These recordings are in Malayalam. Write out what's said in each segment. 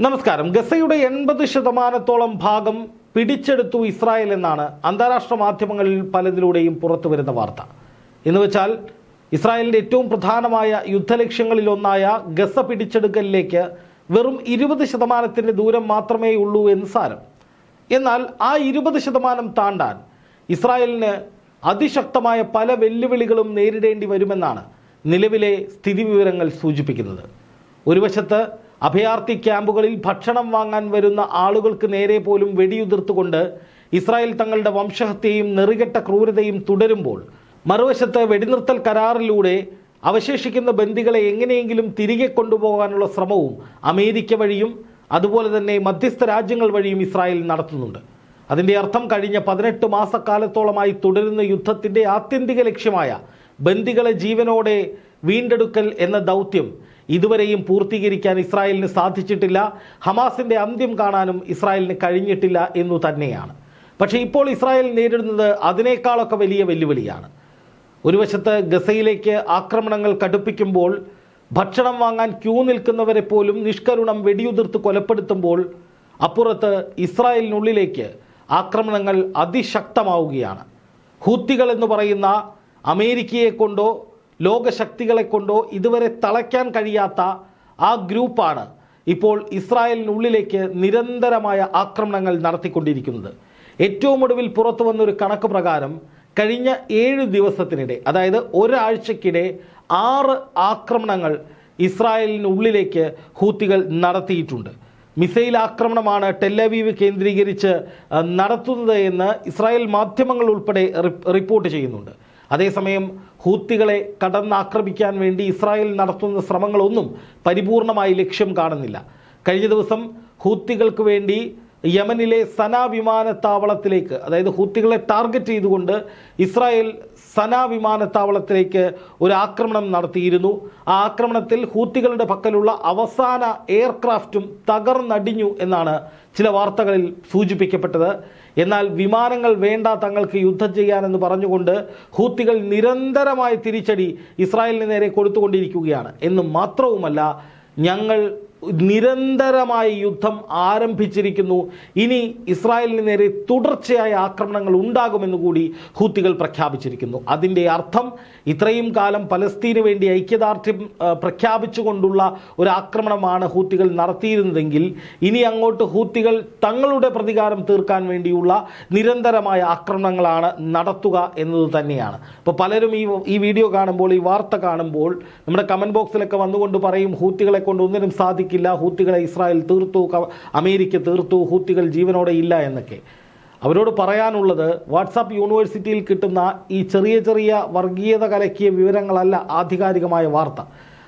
നമസ്കാരം. ഗസയുടെ എൺപത് ശതമാനത്തോളം ഭാഗം പിടിച്ചെടുത്തു ഇസ്രായേൽ എന്നാണ് അന്താരാഷ്ട്ര മാധ്യമങ്ങളിൽ പലതിലൂടെയും പുറത്തു വരുന്ന വാർത്ത. എന്ന് വെച്ചാൽ ഇസ്രായേലിന്റെ ഏറ്റവും പ്രധാനമായ യുദ്ധലക്ഷ്യങ്ങളിലൊന്നായ ഗസ പിടിച്ചെടുക്കലിലേക്ക് വെറും ഇരുപത് ശതമാനത്തിന്റെ ദൂരം മാത്രമേ ഉള്ളൂ എന്ന് സാരം. എന്നാൽ ആ ഇരുപത് ശതമാനം താണ്ടാൻ ഇസ്രായേലിന് അതിശക്തമായ പല വെല്ലുവിളികളും നേരിടേണ്ടി വരുമെന്നാണ് നിലവിലെ സ്ഥിതിവിവരങ്ങൾ സൂചിപ്പിക്കുന്നത്. ഒരു വശത്ത് അഭയാർത്ഥി ക്യാമ്പുകളിൽ ഭക്ഷണം വാങ്ങാൻ വരുന്ന ആളുകൾക്ക് നേരെ പോലും വെടിയുതിർത്തുകൊണ്ട് ഇസ്രായേൽ തങ്ങളുടെ വംശഹത്യയും നെറികെട്ട ക്രൂരതയും തുടരുമ്പോൾ മറുവശത്ത് വെടിനിർത്തൽ കരാറിലൂടെ അവശേഷിക്കുന്ന ബന്ദികളെ എങ്ങനെയെങ്കിലും തിരികെ കൊണ്ടുപോകാനുള്ള ശ്രമവും അമേരിക്ക വഴിയും അതുപോലെ തന്നെ മധ്യസ്ഥ രാജ്യങ്ങൾ വഴിയും ഇസ്രായേൽ നടത്തുന്നുണ്ട്. അതിന്റെ അർത്ഥം കഴിഞ്ഞ പതിനെട്ട് മാസക്കാലത്തോളമായി തുടരുന്ന യുദ്ധത്തിന്റെ ആത്യന്തിക ലക്ഷ്യമായ ബന്ദികളെ ജീവനോടെ വീണ്ടെടുക്കൽ എന്ന ദൗത്യം ഇതുവരെയും പൂർത്തീകരിക്കാൻ ഇസ്രായേലിന് സാധിച്ചിട്ടില്ല. ഹമാസിന്റെ അന്ത്യം കാണാനും ഇസ്രായേലിന് കഴിഞ്ഞിട്ടില്ല എന്നു തന്നെയാണ്. പക്ഷേ ഇപ്പോൾ ഇസ്രായേൽ നേരിടുന്നത് അതിനേക്കാളൊക്കെ വലിയ വെല്ലുവിളിയാണ്. ഒരു വശത്ത് ഗസയിലേക്ക് ആക്രമണങ്ങൾ കടുപ്പിക്കുമ്പോൾ ഭക്ഷണം വാങ്ങാൻ ക്യൂ നിൽക്കുന്നവരെ പോലും നിഷ്കരുണം വെടിയുതിർത്ത് കൊലപ്പെടുത്തുമ്പോൾ അപ്പുറത്ത് ഇസ്രായേലിനുള്ളിലേക്ക് ആക്രമണങ്ങൾ അതിശക്തമാവുകയാണ്. ഹൂത്തികൾ എന്ന് പറയുന്ന അമേരിക്കയെ കൊണ്ടോ ലോകശക്തികളെ കൊണ്ടോ ഇതുവരെ തളയ്ക്കാൻ കഴിയാത്ത ആ ഗ്രൂപ്പാണ് ഇപ്പോൾ ഇസ്രായേലിനുള്ളിലേക്ക് നിരന്തരമായ ആക്രമണങ്ങൾ നടത്തിക്കൊണ്ടിരിക്കുന്നത്. ഏറ്റവും ഒടുവിൽ പുറത്തു വന്നൊരു കണക്ക് പ്രകാരം കഴിഞ്ഞ ഏഴ് ദിവസത്തിനിടെ അതായത് ഒരാഴ്ചക്കിടെ ആറ് ആക്രമണങ്ങൾ ഇസ്രായേലിനുള്ളിലേക്ക് ഹൂത്തികൾ നടത്തിയിട്ടുണ്ട്. മിസൈൽ ആക്രമണമാണ് ടെല്ലവീവ് കേന്ദ്രീകരിച്ച് നടത്തുന്നത് എന്ന് ഇസ്രായേൽ മാധ്യമങ്ങൾ ഉൾപ്പെടെ റിപ്പോർട്ട് ചെയ്യുന്നുണ്ട്. അതേസമയം ഹൂത്തികളെ കടന്നാക്രമിക്കാൻ വേണ്ടി ഇസ്രായേൽ നടത്തുന്ന ശ്രമങ്ങളൊന്നും പരിപൂർണമായി ലക്ഷ്യം കാണുന്നില്ല. കഴിഞ്ഞ ദിവസം ഹൂത്തികൾക്ക് വേണ്ടി യമനിലെ സന വിമാനത്താവളത്തിലേക്ക് അതായത് ഹൂത്തികളെ ടാർഗറ്റ് ചെയ്തുകൊണ്ട് ഇസ്രായേൽ സന വിമാനത്താവളത്തിലേക്ക് ഒരു ആക്രമണം നടത്തിയിരുന്നു. ആ ആക്രമണത്തിൽ ഹൂത്തികളുടെ പക്കലുള്ള അവസാന എയർക്രാഫ്റ്റും തകർന്നടിഞ്ഞു എന്നാണ് ചില വാർത്തകളിൽ സൂചിപ്പിക്കപ്പെട്ടത്. എന്നാൽ വിമാനങ്ങൾ വേണ്ട തങ്ങൾക്ക് യുദ്ധം ചെയ്യാനെന്ന് പറഞ്ഞുകൊണ്ട് ഹൂത്തികൾ നിരന്തരമായ തിരിച്ചടി ഇസ്രായേലിന് നേരെ കൊടുത്തുകൊണ്ടിരിക്കുകയാണ്. എന്ന് മാത്രവുമല്ല ഞങ്ങൾ നിരന്തരമായ യുദ്ധം ആരംഭിച്ചിരിക്കുന്നു. ഇനി ഇസ്രായേലിന് നേരെ തുടർച്ചയായ ആക്രമണങ്ങൾ ഉണ്ടാകുമെന്ന് കൂടി ഹൂത്തികൾ പ്രഖ്യാപിച്ചിരിക്കുന്നു. അതിന്റെ അർത്ഥം ഇത്രയും കാലം പലസ്തീന് വേണ്ടി ഐക്യദാർഢ്യം പ്രഖ്യാപിച്ചുകൊണ്ടുള്ള ഒരു ആക്രമണമാണ് ഹൂത്തികൾ നടത്തിയിരുന്നതെങ്കിൽ ഇനി അങ്ങോട്ട് ഹൂത്തികൾ തങ്ങളുടെ പ്രതികാരം തീർക്കാൻ വേണ്ടിയുള്ള നിരന്തരമായ ആക്രമണങ്ങളാണ് നടത്തുക എന്നത് തന്നെയാണ്. അപ്പോൾ പലരും ഈ ഈ വീഡിയോ കാണുമ്പോൾ ഈ വാർത്ത കാണുമ്പോൾ നമ്മുടെ കമന്റ് ബോക്സിലൊക്കെ വന്നുകൊണ്ട് പറയും ഹൂത്തികളെ കൊണ്ട് ഒന്നിനും സാധിക്കില്ല ഹൂത്തികളെ ഇസ്രായേൽ തീർത്തു അമേരിക്ക തീർത്തു ഹൂത്തികൾ ജീവനോടെ ഇല്ല എന്നൊക്കെ. അവരോട് പറയാനുള്ളത് വാട്സാപ്പ് യൂണിവേഴ്സിറ്റിയിൽ കിട്ടുന്ന ഈ ചെറിയ ചെറിയ വർഗീയത കലക്കിയ വിവരങ്ങളല്ല ആധികാരികമായ വാർത്ത.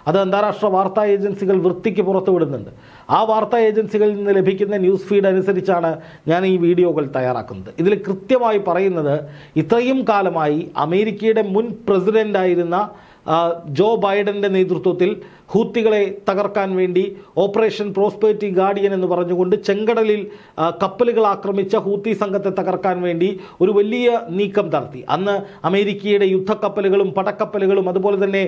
അത് അന്താരാഷ്ട്ര വാർത്താ ഏജൻസികൾ വൃത്തിക്ക് പുറത്തുവിടുന്നുണ്ട്. ആ വാർത്താ ഏജൻസികളിൽ നിന്ന് ലഭിക്കുന്ന ന്യൂസ് ഫീഡ് അനുസരിച്ചാണ് ഞാൻ ഈ വീഡിയോകൾ തയ്യാറാക്കുന്നത്. ഇതിൽ കൃത്യമായി പറയുന്നത് ഇത്രയും കാലമായി അമേരിക്കയുടെ മുൻ പ്രസിഡന്റായിരുന്ന ജോ ബൈഡന്റെ നേതൃത്വത്തിൽ ഹൂത്തികളെ തകർക്കാൻ വേണ്ടി ഓപ്പറേഷൻ പ്രോസ്പെരിറ്റി ഗാർഡിയൻ എന്ന് പറഞ്ഞുകൊണ്ട് ചെങ്കടലിൽ കപ്പലുകൾ ആക്രമിച്ച ഹൂത്തി സംഘത്തെ തകർക്കാൻ വേണ്ടി ഒരു വലിയ നീക്കം നടത്തി. അന്ന് അമേരിക്കയുടെ യുദ്ധക്കപ്പലുകളും പടക്കപ്പലുകളും അതുപോലെ തന്നെ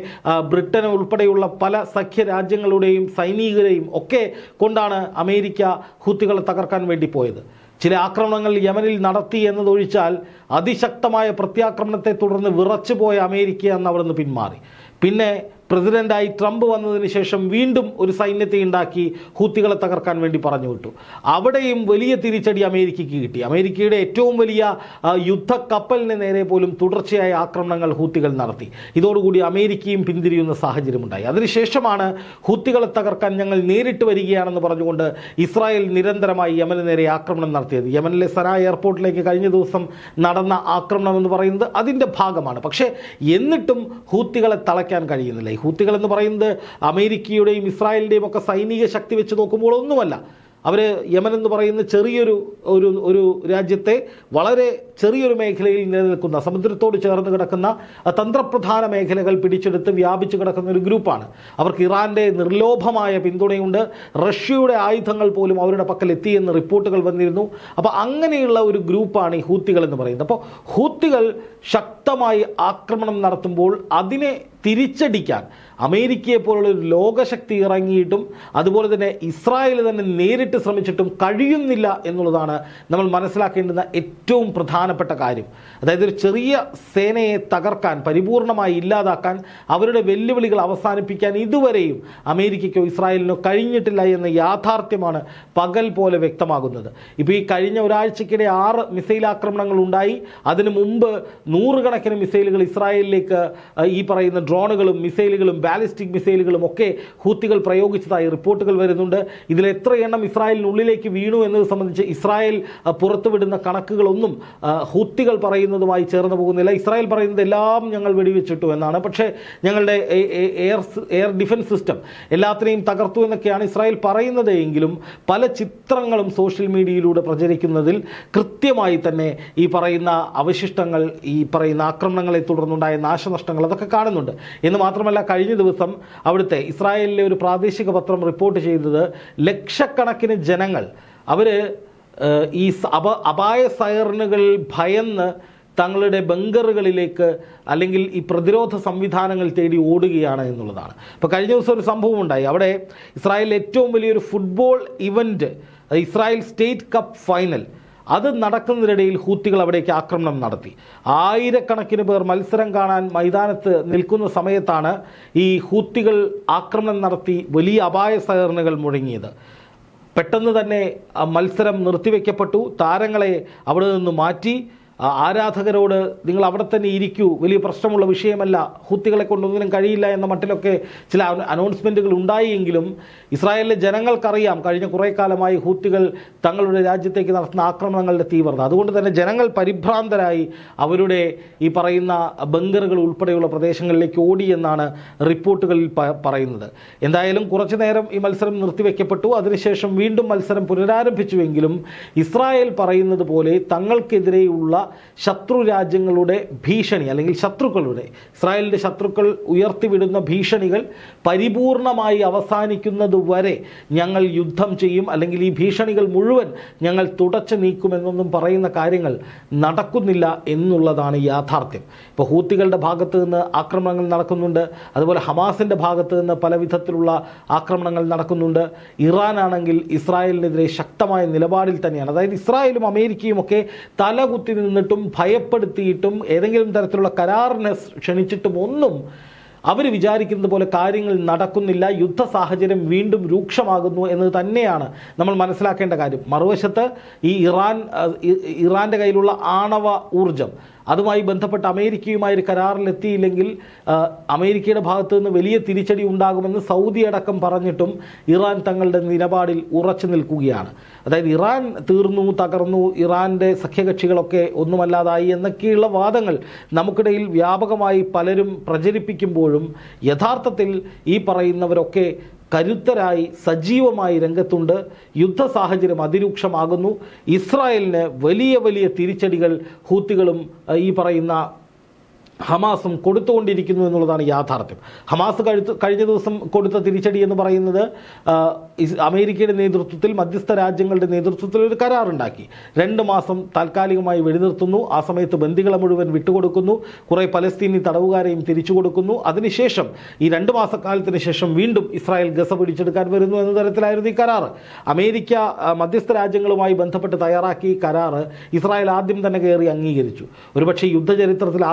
ബ്രിട്ടൻ ഉൾപ്പെടെയുള്ള പല സഖ്യ രാജ്യങ്ങളുടെയും സൈനികരെയും ഒക്കെ കൊണ്ടാണ് അമേരിക്ക ഹൂത്തികളെ തകർക്കാൻ വേണ്ടി പോയത്. ചില ആക്രമണങ്ങൾ യമനിൽ നടത്തി എന്നതൊഴിച്ചാൽ അതിശക്തമായ പ്രത്യാക്രമണത്തെ തുടർന്ന് വിറച്ചുപോയ അമേരിക്ക എന്ന് അവിടുന്ന് പിന്മാറി. പിന്നെ പ്രസിഡന്റായി ട്രംപ് വന്നതിന് ശേഷം വീണ്ടും ഒരു സൈന്യത്തെ ഉണ്ടാക്കി ഹൂത്തികളെ തകർക്കാൻ വേണ്ടി പറഞ്ഞു വിട്ടു. അവിടെയും വലിയ തിരിച്ചടി അമേരിക്കയ്ക്ക് കിട്ടി. അമേരിക്കയുടെ ഏറ്റവും വലിയ യുദ്ധ യുദ്ധക്കപ്പലിന് നേരെ പോലും തുടർച്ചയായ ആക്രമണങ്ങൾ ഹൂത്തികൾ നടത്തി. ഇതോടുകൂടി അമേരിക്കയും പിന്തിരിയുന്ന സാഹചര്യമുണ്ടായി. അതിനുശേഷമാണ് ഹൂത്തികളെ തകർക്കാൻ ഞങ്ങൾ നേരിട്ട് വരികയാണെന്ന് പറഞ്ഞുകൊണ്ട് ഇസ്രായേൽ നിരന്തരമായി യമന് നേരെ ആക്രമണം നടത്തിയത്. യമനിലെ സന എയർപോർട്ടിലേക്ക് കഴിഞ്ഞ ദിവസം നടന്ന ആക്രമണം എന്ന് പറയുന്നത് അതിന്റെ ഭാഗമാണ്. പക്ഷേ എന്നിട്ടും ഹൂത്തികളെ തളയ്ക്കാൻ കഴിയുന്നില്ല. ഹൂത്തികൾ എന്ന് പറയുന്നത് അമേരിക്കയുടെയും ഇസ്രായേലിന്റെയും ഒക്കെ സൈനിക ശക്തി വെച്ച് നോക്കുമ്പോൾ ഒന്നുമല്ല. അവർ യമൻ എന്ന് പറയുന്ന ചെറിയൊരു ഒരു ഒരു രാജ്യത്തെ വളരെ ചെറിയൊരു മേഖലയിൽ നിലനിൽക്കുന്ന സമുദ്രത്തോട് ചേർന്ന് കിടക്കുന്ന തന്ത്രപ്രധാന മേഖലകൾ പിടിച്ചെടുത്ത് വ്യാപിച്ചു കിടക്കുന്ന ഒരു ഗ്രൂപ്പാണ്. അവർക്ക് ഇറാന്റെ നിർലോഭമായ പിന്തുണയുണ്ട്. റഷ്യയുടെ ആയുധങ്ങൾ പോലും അവരുടെ പക്കൽ എത്തിയെന്ന് റിപ്പോർട്ടുകൾ വന്നിരുന്നു. അപ്പോൾ അങ്ങനെയുള്ള ഒരു ഗ്രൂപ്പാണ് ഈ ഹൂത്തികൾ എന്ന് പറയുന്നത്. അപ്പോൾ ഹൂത്തികൾ ശക്തമായി ആക്രമണം നടത്തുമ്പോൾ അതിനെ തിരിച്ചടിക്കാൻ. അമേരിക്കയെ പോലുള്ള ഒരു ലോകശക്തി ഇറങ്ങിയിട്ടും അതുപോലെ തന്നെ ഇസ്രായേൽ തന്നെ നേരിട്ട് ശ്രമിച്ചിട്ടും കഴിയുന്നില്ല എന്നുള്ളതാണ് നമ്മൾ മനസ്സിലാക്കേണ്ടുന്ന ഏറ്റവും പ്രധാനപ്പെട്ട കാര്യം. അതായത് ഒരു ചെറിയ സേനയെ തകർക്കാൻ പരിപൂർണമായി ഇല്ലാതാക്കാൻ അവരുടെ വെല്ലുവിളികൾ അവസാനിപ്പിക്കാൻ ഇതുവരെയും അമേരിക്കയ്ക്കോ ഇസ്രായേലിനോ കഴിഞ്ഞിട്ടില്ല എന്ന യാഥാർത്ഥ്യമാണ് പകൽ പോലെ വ്യക്തമാകുന്നത്. ഇപ്പോൾ ഈ കഴിഞ്ഞ ഒരാഴ്ചക്കിടെ ആറ് മിസൈൽ ആക്രമണങ്ങൾ ഉണ്ടായി. അതിനു മുമ്പ് നൂറുകണക്കിന് മിസൈലുകൾ ഇസ്രായേലിലേക്ക് ഈ പറയുന്ന ഡ്രോണുകളും മിസൈലുകളും ബാലിസ്റ്റിക് മിസൈലുകളും ഒക്കെ ഹൂത്തികൾ പ്രയോഗിച്ചതായി റിപ്പോർട്ടുകൾ വരുന്നുണ്ട്. ഇതിൽ എത്ര എണ്ണം ഇസ്രായേലിനുള്ളിലേക്ക് വീണു എന്നത് സംബന്ധിച്ച് ഇസ്രായേൽ പുറത്തുവിടുന്ന കണക്കുകളൊന്നും ഹൂത്തികൾ പറയുന്നതുമായി ചേർന്ന് പോകുന്നില്ല. ഇസ്രായേൽ പറയുന്നത് എല്ലാം ഞങ്ങൾ വെടിവെച്ചിട്ടു എന്നാണ്. പക്ഷേ ഞങ്ങളുടെ എയർ എയർ ഡിഫൻസ് സിസ്റ്റം എല്ലാത്തിനെയും തകർത്തു എന്നൊക്കെയാണ് ഇസ്രായേൽ പറയുന്നത് എങ്കിലും പല ചിത്രങ്ങളും സോഷ്യൽ മീഡിയയിലൂടെ പ്രചരിക്കുന്നതിൽ കൃത്യമായി തന്നെ ഈ പറയുന്ന അവശിഷ്ടങ്ങൾ ഈ പറയുന്ന ആക്രമണങ്ങളെ തുടർന്നുണ്ടായ നാശനഷ്ടങ്ങൾ അതൊക്കെ കാണുന്നുണ്ട്. എന്ന് മാത്രമല്ല കഴിഞ്ഞ ദിവസം അവിടുത്തെ ഇസ്രായേലിലെ ഒരു പ്രാദേശിക പത്രം റിപ്പോർട്ട് ചെയ്തത് ലക്ഷക്കണക്കിന് ജനങ്ങൾ അവർ ഈ അപ അപായ സൈറനുകൾ ഭയന്ന് തങ്ങളുടെ ബങ്കറുകളിലേക്ക് അല്ലെങ്കിൽ ഈ പ്രതിരോധ സംവിധാനങ്ങൾ തേടി ഓടുകയാണ് എന്നുള്ളതാണ്. അപ്പോൾ കഴിഞ്ഞ ദിവസം ഒരു സംഭവം ഉണ്ടായി. അവിടെ ഇസ്രായേലിലെ ഏറ്റവും വലിയൊരു football event Israel state cup final അത് നടക്കുന്നതിനിടയിൽ ഹൂത്തികൾ അവിടേക്ക് ആക്രമണം നടത്തി. ആയിരക്കണക്കിന് പേർ മത്സരം കാണാൻ മൈതാനത്ത് നിൽക്കുന്ന സമയത്താണ് ഈ ഹൂത്തികൾ ആക്രമണം നടത്തി വലിയ അപായ സഹകരണകൾ മുഴങ്ങിയത്. പെട്ടെന്ന് തന്നെ മത്സരം നിർത്തിവെക്കപ്പെട്ടു. താരങ്ങളെ അവിടെ നിന്ന് മാറ്റി. ആരാധകരോട് നിങ്ങൾ അവിടെ തന്നെ ഇരിക്കൂ. വലിയ പ്രശ്നമുള്ള വിഷയമല്ല. ഹൂത്തികളെ കൊണ്ടൊന്നിനും കഴിയില്ല എന്ന മട്ടിലൊക്കെ ചില അന- അനൗൺസ്മെന്റുകൾ ഉണ്ടായെങ്കിലും ഇസ്രായേലിലെ ജനങ്ങൾക്കറിയാം കഴിഞ്ഞ കുറേ കാലമായി ഹൂത്തികൾ തങ്ങളുടെ രാജ്യത്തേക്ക് നടത്തുന്ന ആക്രമണങ്ങളുടെ തീവ്രത. അതുകൊണ്ട് തന്നെ ജനങ്ങൾ പരിഭ്രാന്തരായി അവരുടെ ഈ പറയുന്ന ബങ്കറുകൾ ഉൾപ്പെടെയുള്ള പ്രദേശങ്ങളിലേക്ക് ഓടി എന്നാണ് റിപ്പോർട്ടുകളിൽ പറയുന്നത്. എന്തായാലും കുറച്ചു നേരം ഈ മത്സരം നിർത്തിവെക്കപ്പെട്ടു. അതിനുശേഷം വീണ്ടും മത്സരം പുനരാരംഭിച്ചുവെങ്കിലും ഇസ്രായേൽ പറയുന്നത് പോലെ തങ്ങൾക്കെതിരെയുള്ള ശത്രു രാജ്യങ്ങളുടെ ഭീഷണി അല്ലെങ്കിൽ ശത്രുക്കളുടെ ഇസ്രായേലിന്റെ ശത്രുക്കൾ ഉയർത്തിവിടുന്ന ഭീഷണികൾ പരിപൂർണമായി അവസാനിക്കുന്നതുവരെ ഞങ്ങൾ യുദ്ധം ചെയ്യും അല്ലെങ്കിൽ ഈ ഭീഷണികൾ മുഴുവൻ ഞങ്ങൾ തുടച്ചു നീക്കുമെന്നൊന്നും പറയുന്ന കാര്യങ്ങൾ നടക്കുന്നില്ല എന്നുള്ളതാണ് യാഥാർത്ഥ്യം. ഇപ്പോൾ ഹൂത്തികളുടെ ഭാഗത്ത് നിന്ന് ആക്രമണങ്ങൾ നടക്കുന്നുണ്ട് അതുപോലെ ഹമാസിന്റെ ഭാഗത്ത് നിന്ന് പല വിധത്തിലുള്ള ആക്രമണങ്ങൾ നടക്കുന്നുണ്ട്. ഇറാനാണെങ്കിൽ ഇസ്രായേലിനെതിരെ ശക്തമായ നിലപാടിൽ തന്നെയാണ്. അതായത് ഇസ്രായേലും അമേരിക്കയും ഒക്കെ തലകുത്തി നിന്നിട്ടും ഭയപ്പെടുത്തിയിട്ടും ഏതെങ്കിലും തരത്തിലുള്ള കരാറിനെ ക്ഷണിച്ചിട്ടും ഒന്നും അവർ വിചാരിക്കുന്നത് പോലെ കാര്യങ്ങൾ നടക്കുന്നില്ല. യുദ്ധ സാഹചര്യം വീണ്ടും രൂക്ഷമാകുന്നു എന്നത് തന്നെയാണ് നമ്മൾ മനസ്സിലാക്കേണ്ട കാര്യം. മറുവശത്ത് ഈ ഇറാൻ ഇറാന്റെ കയ്യിലുള്ള ആണവ ഊർജം അതുമായി ബന്ധപ്പെട്ട് അമേരിക്കയുമായി ഒരു കരാറിലെത്തിയില്ലെങ്കിൽ അമേരിക്കയുടെ ഭാഗത്തു നിന്ന് വലിയ തിരിച്ചടി ഉണ്ടാകുമെന്ന് സൗദി അടക്കം പറഞ്ഞിട്ടും ഇറാൻ തങ്ങളുടെ നിലപാടിൽ ഉറച്ചു നിൽക്കുകയാണ്. അതായത് ഇറാൻ തീർന്നു തകർന്നു ഇറാന്റെ സഖ്യകക്ഷികളൊക്കെ ഒന്നുമല്ലാതായി എന്നൊക്കെയുള്ള വാദങ്ങൾ നമുക്കിടയിൽ വ്യാപകമായി പലരും പ്രചരിപ്പിക്കുമ്പോഴും യഥാർത്ഥത്തിൽ ഈ പറയുന്നവരൊക്കെ കരുത്തരായി സജീവമായി രംഗത്തുണ്ട്. യുദ്ധ സാഹചര്യം അതിരൂക്ഷമാകുന്നു. ഇസ്രായേലിന് വലിയ വലിയ തിരിച്ചടികൾ ഹൂത്തികളും ഈ പറയുന്ന ഹമാസും കൊടുത്തുകൊണ്ടിരിക്കുന്നു എന്നുള്ളതാണ് യാഥാർത്ഥ്യം. ഹമാസ് കഴുത്ത് കഴിഞ്ഞ ദിവസം കൊടുത്ത തിരിച്ചടി എന്ന് പറയുന്നത് അമേരിക്കയുടെ നേതൃത്വത്തിൽ മധ്യസ്ഥ രാജ്യങ്ങളുടെ നേതൃത്വത്തിൽ ഒരു കരാറുണ്ടാക്കി. രണ്ട് മാസം താൽക്കാലികമായി വെടിനിർത്തുന്നു. ആ സമയത്ത് ബന്ദികളെ മുഴുവൻ വിട്ടുകൊടുക്കുന്നു. കുറേ പലസ്തീനി തടവുകാരെയും തിരിച്ചു കൊടുക്കുന്നു അതിനുശേഷം ഈ രണ്ട് മാസക്കാലത്തിന് ശേഷം വീണ്ടും ഇസ്രായേൽ ഗസ പിടിച്ചെടുക്കാൻ വരുന്നു എന്ന തരത്തിലായിരുന്നു ഈ കരാറ്. അമേരിക്ക മധ്യസ്ഥ രാജ്യങ്ങളുമായി ബന്ധപ്പെട്ട് തയ്യാറാക്കിയ ഈ കരാറ് ഇസ്രായേൽ ആദ്യം തന്നെ കയറി അംഗീകരിച്ചു. ഒരുപക്ഷെ യുദ്ധചരിത്രത്തിൽ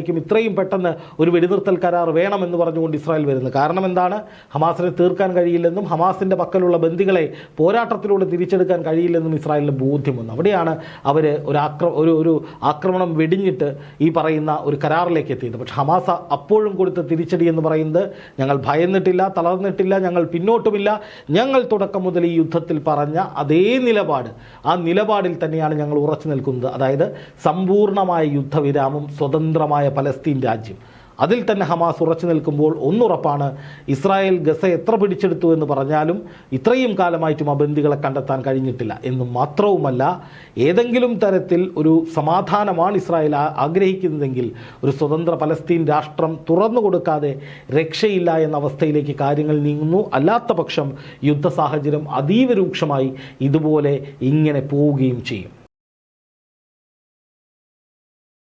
ആദ്യമായിട്ടായിരിക്കും ഇത്രയും പെട്ടെന്ന് ഒരു വെടിനിർത്തൽ കരാർ വേണമെന്ന് പറഞ്ഞുകൊണ്ട് ഇസ്രായേൽ വരുന്നത്. കാരണം എന്താണ്? ഹമാസിനെ തീർക്കാൻ കഴിയില്ലെന്നും ഹമാസിന്റെ പക്കലുള്ള ബന്ദികളെ പോരാട്ടത്തിലൂടെ തിരിച്ചെടുക്കാൻ കഴിയില്ലെന്നും ഇസ്രായേലിന് ബോധ്യം വന്നു. അവിടെയാണ് അവർ ഒരു ആക്ര ഒരു ഒരു ആക്രമണം വെടിഞ്ഞിട്ട് ഈ പറയുന്ന ഒരു കരാറിലേക്ക് എത്തിയത്. പക്ഷെ ഹമാസ അപ്പോഴും കൊടുത്ത തിരിച്ചടി എന്ന് പറയുന്നത് ഞങ്ങൾ ഭയന്നിട്ടില്ല തളർന്നിട്ടില്ല ഞങ്ങൾ പിന്നോട്ടുമില്ല. ഞങ്ങൾ തുടക്കം മുതൽ ഈ യുദ്ധത്തിൽ പറഞ്ഞ അതേ നിലപാട് ആ നിലപാടിൽ തന്നെയാണ് ഞങ്ങൾ ഉറച്ചു നിൽക്കുന്നത്. അതായത് സമ്പൂർണമായ യുദ്ധവിരാമം സ്വതന്ത്രമായ പലസ്തീൻ രാജ്യം. അതിൽ തന്നെ ഹമാസ് ഉറച്ചു നിൽക്കുമ്പോൾ ഒന്നുറപ്പാണ് ഇസ്രായേൽ ഗസ എത്ര പിടിച്ചെടുത്തു എന്ന് പറഞ്ഞാലും ഇത്രയും കാലമായിട്ടും ആ ബന്ദികളെ കണ്ടെത്താൻ കഴിഞ്ഞിട്ടില്ല. എന്ന് മാത്രവുമല്ല ഏതെങ്കിലും തരത്തിൽ ഒരു സമാധാനമാണ് ഇസ്രായേൽ ആഗ്രഹിക്കുന്നതെങ്കിൽ ഒരു സ്വതന്ത്ര പലസ്തീൻ രാഷ്ട്രം തുറന്നു കൊടുക്കാതെ രക്ഷയില്ല എന്ന അവസ്ഥയിലേക്ക് കാര്യങ്ങൾ നീങ്ങുന്നു. അല്ലാത്ത പക്ഷം യുദ്ധ സാഹചര്യം അതീവ രൂക്ഷമായി ഇതുപോലെ ഇങ്ങനെ പോവുകയും ചെയ്യും.